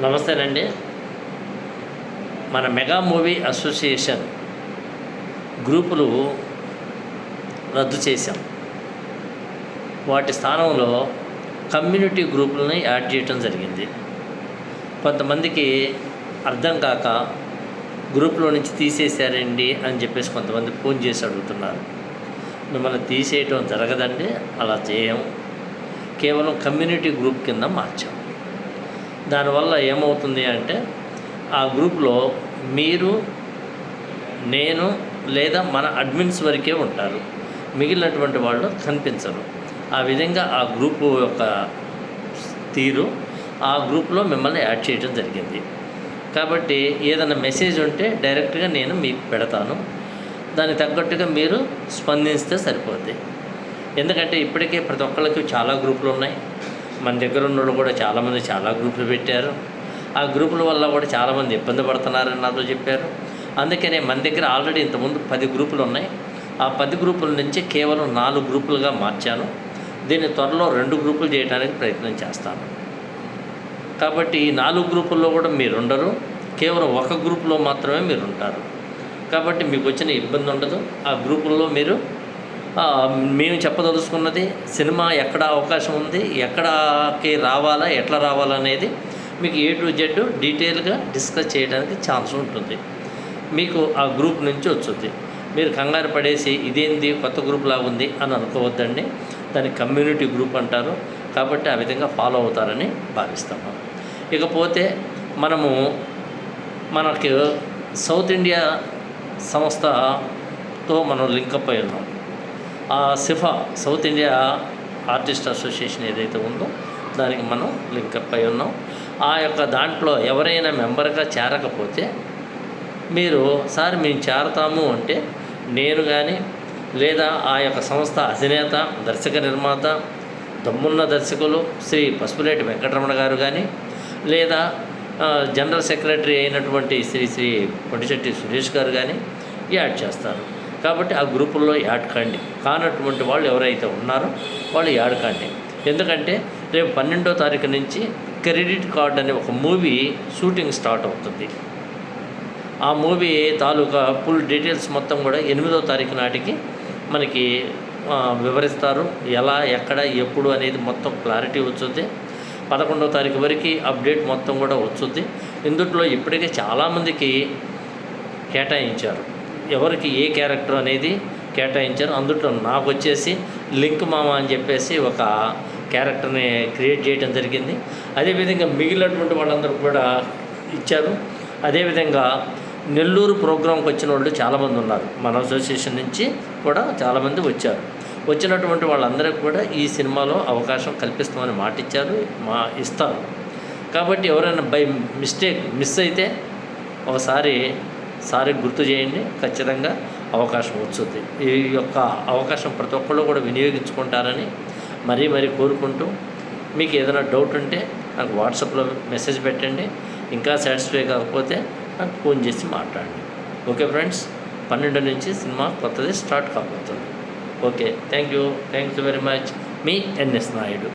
నమస్తేనండి మన mega movie association గ్రూపులు రద్దు చేశాం. వాటి స్థానంలో కమ్యూనిటీ గ్రూపులని యాడ్ చేయటం జరిగింది. కొంతమందికి అర్థం కాక గ్రూప్లో నుంచి తీసేశారండి అని చెప్పేసి కొంతమంది ఫోన్ చేసి అడుగుతున్నారు. మిమ్మల్ని తీసేయటం జరగదండి అలా చేయం. కేవలం కమ్యూనిటీ గ్రూప్ కింద మార్చాం. దానివల్ల ఏమవుతుంది అంటే ఆ గ్రూప్లో మీరు నేను లేదా మన అడ్మిన్స్ వరకే ఉంటారు. మిగిలినటువంటి వాళ్ళు కనిపించరు. ఆ విధంగా ఆ గ్రూపు యొక్క తీరు ఆ గ్రూప్లో మిమ్మల్ని యాడ్ చేయడం జరిగింది. కాబట్టి ఏదైనా మెసేజ్ ఉంటే డైరెక్ట్గా నేను మీకు పెడతాను. దానికి తగ్గట్టుగా మీరు స్పందిస్తే సరిపోద్ది. ఎందుకంటే ఇప్పటికే ప్రతి ఒక్కళ్ళకి చాలా గ్రూపులు ఉన్నాయి. మన దగ్గర ఉన్న వాళ్ళు కూడా చాలామంది చాలా గ్రూపులు పెట్టారు. ఆ గ్రూపుల వల్ల కూడా చాలామంది ఇబ్బంది పడుతున్నారని నాతో చెప్పారు. అందుకనే మన దగ్గర ఆల్రెడీ ఇంతకుముందు పది గ్రూపులు ఉన్నాయి. ఆ పది గ్రూపుల నుంచి కేవలం నాలుగు గ్రూపులుగా మార్చాను. దీన్ని త్వరలో రెండు గ్రూపులు చేయడానికి ప్రయత్నం చేస్తాను. కాబట్టి ఈ నాలుగు గ్రూపుల్లో కూడా మీరు ఉండరు కేవలం ఒక గ్రూపులో మాత్రమే మీరు ఉంటారు కాబట్టి మీకు వచ్చిన ఇబ్బంది ఉండదు. ఆ గ్రూపుల్లో మీరు మేము చెప్పదలుచుకున్నది సినిమా ఎక్కడ అవకాశం ఉంది ఎక్కడకి రావాలా ఎట్లా రావాలనేది మీకు ఏ టు జెడ్ డీటెయిల్గా డిస్కస్ చేయడానికి ఛాన్స్ ఉంటుంది. మీకు ఆ గ్రూప్ నుంచి వచ్చింది మీరు కంగారు పడేసి ఇదేంది కొత్త గ్రూప్ ఉంది అని అనుకోవద్దండి. దాన్ని కమ్యూనిటీ గ్రూప్ అంటారు. కాబట్టి ఆ విధంగా ఫాలో అవుతారని భావిస్తాము ఇకపోతే మనము మనకు సౌత్ ఇండియా సంస్థతో మనం లింకప్ అయి ఉన్నాం. ఆ సిఫా సౌత్ ఇండియా ఆర్టిస్ట్ అసోసియేషన్ ఏదైతే ఉందో దానికి మనం లింకప్ అయి ఉన్నాం. ఆ యొక్క దాంట్లో ఎవరైనా మెంబర్గా చేరకపోతే మీరు సార్ మేము చేరతాము అంటే నేను కానీ లేదా ఆ యొక్క సంస్థ అధినేత దర్శక నిర్మాత దమ్మున్న దర్శకులు శ్రీ పసుపులేటి వెంకటరమణ గారు కానీ లేదా జనరల్ సెక్రటరీ అయినటువంటి శ్రీ శ్రీ పొడిశెట్టి సురేష్ గారు కానీ యాడ్ చేస్తారు. కాబట్టి ఆ గ్రూపుల్లో ఏడకండి కానటువంటి వాళ్ళు ఎవరైతే ఉన్నారో వాళ్ళు యాడ్ ఎందుకంటే రేపు పన్నెండో తారీఖు నుంచి క్రెడిట్ కార్డ్ అనే ఒక మూవీ షూటింగ్ స్టార్ట్ అవుతుంది. ఆ మూవీ తాలూకా ఫుల్ డీటెయిల్స్ మొత్తం కూడా ఎనిమిదో తారీఖు నాటికి మనకి వివరిస్తారు. ఎలా ఎక్కడ ఎప్పుడు అనేది మొత్తం క్లారిటీ వచ్చుద్ది. పదకొండో తారీఖు వరకు అప్డేట్ మొత్తం కూడా వచ్చుద్ది. ఇందుట్లో ఇప్పటికే చాలామందికి కేటాయించారు. ఎవరికి ఏ క్యారెక్టర్ అనేది కేటాయించారు అందులో నాకు వచ్చేసి లింక్ మామ అని చెప్పేసి ఒక క్యారెక్టర్ని క్రియేట్ చేయడం జరిగింది. అదేవిధంగా మిగిలినటువంటి వాళ్ళందరూ కూడా ఇచ్చారు. అదేవిధంగా నెల్లూరు ప్రోగ్రాంకి వచ్చిన వాళ్ళు చాలామంది ఉన్నారు. మన అసోసియేషన్ నుంచి కూడా చాలామంది వచ్చారు. వచ్చినటువంటి వాళ్ళందరికీ కూడా ఈ సినిమాలో అవకాశం కల్పిస్తామని మాట ఇచ్చారు మా ఇస్తారు. కాబట్టి ఎవరైనా బై మిస్టేక్ మిస్ అయితే ఒకసారి సారి గుర్తు చేయండి. ఖచ్చితంగా అవకాశం వచ్చుద్ది ఈ యొక్క అవకాశం ప్రతి ఒక్కళ్ళు కూడా వినియోగించుకుంటారని మరీ మరీ కోరుకుంటూ మీకు ఏదైనా డౌట్ ఉంటే నాకు వాట్సాప్లో మెసేజ్ పెట్టండి. ఇంకా సాటిస్ఫై కాకపోతే నాకు ఫోన్ చేసి మాట్లాడండి. ఓకే ఫ్రెండ్స్ పన్నెండు నుంచి సినిమా కొత్తది స్టార్ట్ కాబోతుంది. Okay thank you. Thank you very much. Me NS Naidu.